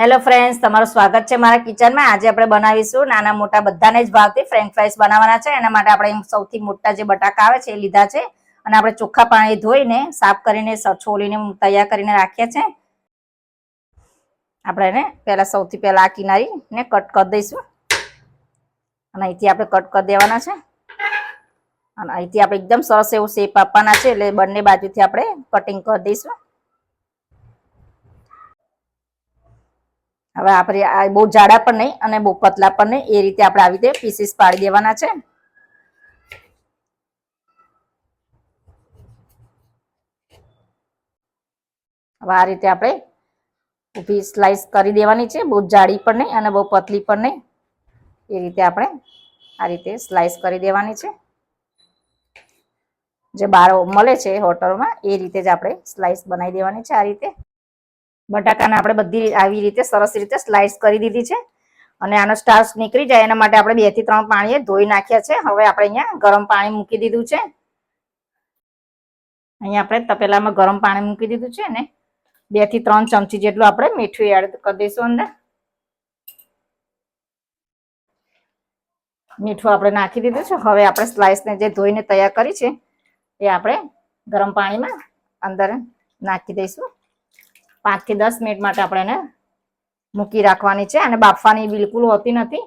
Hello friends તમારું સ્વાગત છે મારા કિચનમાં. આજે આપણે બનાવીશું નાના મોટા બધાને જ ભાવતી ફ્રેન્ચ ફ્રાઈસ બનાવવાના છે. એના માટે આપણે સૌથી મોટા જે બટાકા આવે છે એ લીધા છે. અને આપણે ચોખ્ખા પાણી ધોઈને, સાફ કરીને છોલીને તૈયાર કરીને રાખ્યા છે. આપણે એને પહેલાં સૌથી પહેલાં આ કિનારીને કટ કરી દઈશું. અને અહીંથી આપણે કટ કરી દેવાના છે. અને અહીંથી આપણે એકદમ સરસ એવું શેપ આપવાના છે. એટલે બંને બાજુથી આપણે કટિંગ કરી દઈશું. હવે આપણે આ બહુ જાડા પણ નહીં અને બહુ પતલા પણ નહીં, એ રીતે આપણે આવી રીતે પીસીસ પાડી દેવાના છે. હવે આ રીતે આપણે ઊભી સ્લાઈસ કરી દેવાની છે, બહુ જાડી પણ નહીં અને બહુ પતલી પણ નહીં. એ રીતે આપણે આ રીતે સ્લાઈસ કરી દેવાની છે. જે બાર મળે છે હોટલમાં એ રીતે જ આપણે સ્લાઈસ બનાવી દેવાની છે આ રીતે. બટાકાને આપણે બધી આવી રીતે સરસ રીતે સ્લાઇસ કરી દીધી છે. અને આનો સ્ટાર્સ નીકળી જાય એના માટે આપણે બેથી ત્રણ પાણીએ ધોઈ નાખ્યા છે. હવે આપણે અહીંયા ગરમ પાણી મૂકી દીધું છે. અહીંયા આપણે તપેલામાં ગરમ પાણી મૂકી દીધું છે ને બેથી ત્રણ ચમચી જેટલું આપણે મીઠું એડ કરી દઈશું અંદર. મીઠું આપણે નાખી દીધું છે. હવે આપણે સ્લાઇસને જે ધોઈને તૈયાર કરી છે, એ આપણે ગરમ પાણીમાં અંદર નાખી દઈશું. પાંચથી દસ મિનિટ માટે આપણે એને મૂકી રાખવાની છે અને બાફવાની બિલકુલ હોતી નથી.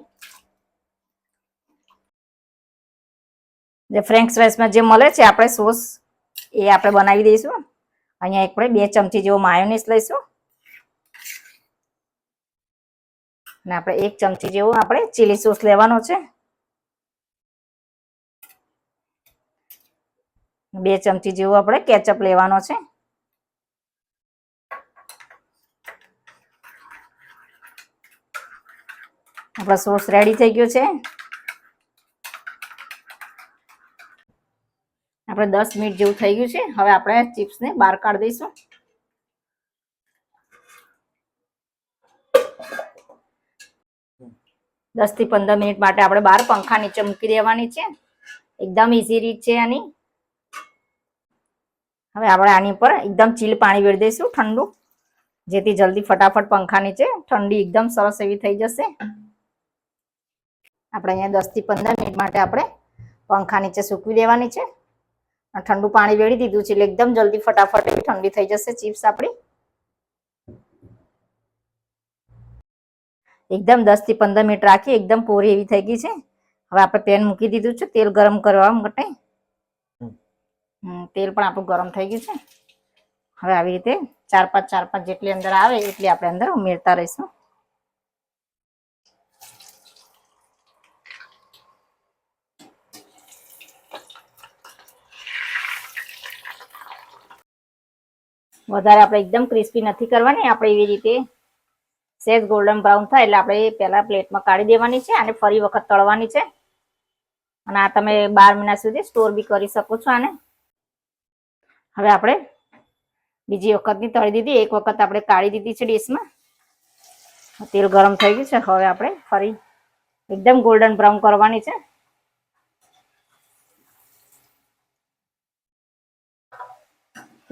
જે ફ્રેન્ચ ફ્રાઈસમાં જે મળે છે આપણે સોસ, એ આપણે બનાવી દઈશું. અહીંયા એક આપણે બે ચમચી જેવો માયોનીસ લઈશું. અને આપણે એક ચમચી જેવો આપણે ચીલી સોસ લેવાનો છે. બે ચમચી જેવું આપણે કેચઅપ લેવાનો છે. આપણો સોસ રેડી થઈ ગયો છે. આપણે દસ મિનિટ જેવું થઈ ગયું છે. હવે આપણે ચિપ્સને બહાર કાઢી દઈશું. દસથી પંદર મિનિટ માટે આપણે બહાર પંખા નીચે મૂકી દેવાની છે. એકદમ ઇઝી રીત છે આની. હવે આપણે આની ઉપર એકદમ ચીલ પાણી વેળી દઈશું ઠંડુ. જેથી જલ્દી ફટાફટ પંખા નીચે ઠંડી એકદમ સરસ એવી થઈ જશે. આપણે અહીંયા દસથી પંદર મિનિટ માટે આપણે પંખા નીચે સૂકવી દેવાની છે. ઠંડુ પાણી વેળી દીધું છે એટલે એકદમ જલ્દી ફટાફટ એવી ઠંડી થઈ જશે ચિપ્સ આપણી. એકદમ દસથી પંદર મિનિટ રાખી એકદમ પોરી એવી થઈ ગઈ છે. હવે આપણે પેન મૂકી દીધું છે તેલ ગરમ કરવા માટે. તેલ પણ આપણું ગરમ થઈ ગયું છે. હવે આવી રીતે ચાર પાંચ ચાર પાંચ જેટલી અંદર આવે એટલી આપણે અંદર ઉમેરતા રહીશું. વધારે આપણે એકદમ ક્રિસ્પી નથી કરવાની. આપણે એવી રીતે સેજ ગોલ્ડન બ્રાઉન થાય એટલે આપણે પહેલા પ્લેટમાં કાઢી દેવાની છે અને ફરી વખત તળવાની છે. અને આ તમે બાર મહિના સુધી સ્ટોર બી કરી શકો છો આને. હવે આપણે બીજી વખતની તળી દીધી. એક વખત આપણે કાઢી દીધી છે ડીશમાં તેલ ગરમ થઈ ગયું છે. હવે આપણે ફરી એકદમ ગોલ્ડન બ્રાઉન કરવાની છે.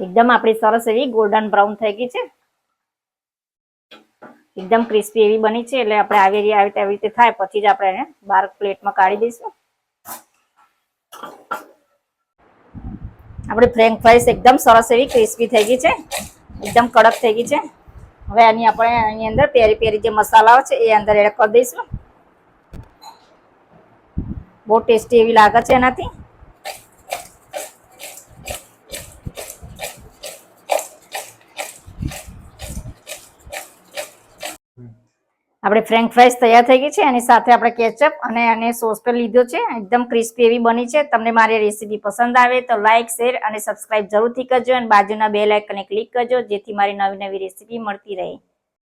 એકદમ આપણી સરસ એવી ગોલ્ડન બ્રાઉન થઈ ગઈ છે. એકદમ ક્રિસ્પી એવી બની છે, એટલે આપણે આવી આવી રીતે થાય, પછી જ આપણે એને બાર પ્લેટમાં કાઢી દઈશું. આપણી ફ્રેન્ચ ફ્રાઈસ એકદમ સરસ એવી ક્રિસ્પી થઈ ગઈ છે, એકદમ કડક થઈ ગઈ છે. હવે આની આપણે આની અંદર પેરી પેરી જે મસાલાઓ છે, એ અંદર એડ કરી દઈશું. બહુ ટેસ્ટી એવી લાગે છે એનાથી. આપણે ફ્રેન્ચ ફ્રાઈસ તૈયાર થઈ ગઈ છે, એની સાથે આપણે કેચઅપ અને અને સોસ પર લીધો છે, એકદમ ક્રિસ્પી એવી બની છે. તમને મારી રેસીપી પસંદ આવે તો લાઇક શેર અને સબસ્ક્રાઇબ જરૂરથી કરજો અને બાજુના બે લાઇકને ક્લિક કરજો, જેથી મારી નવી નવી રેસીપી મળતી રહે.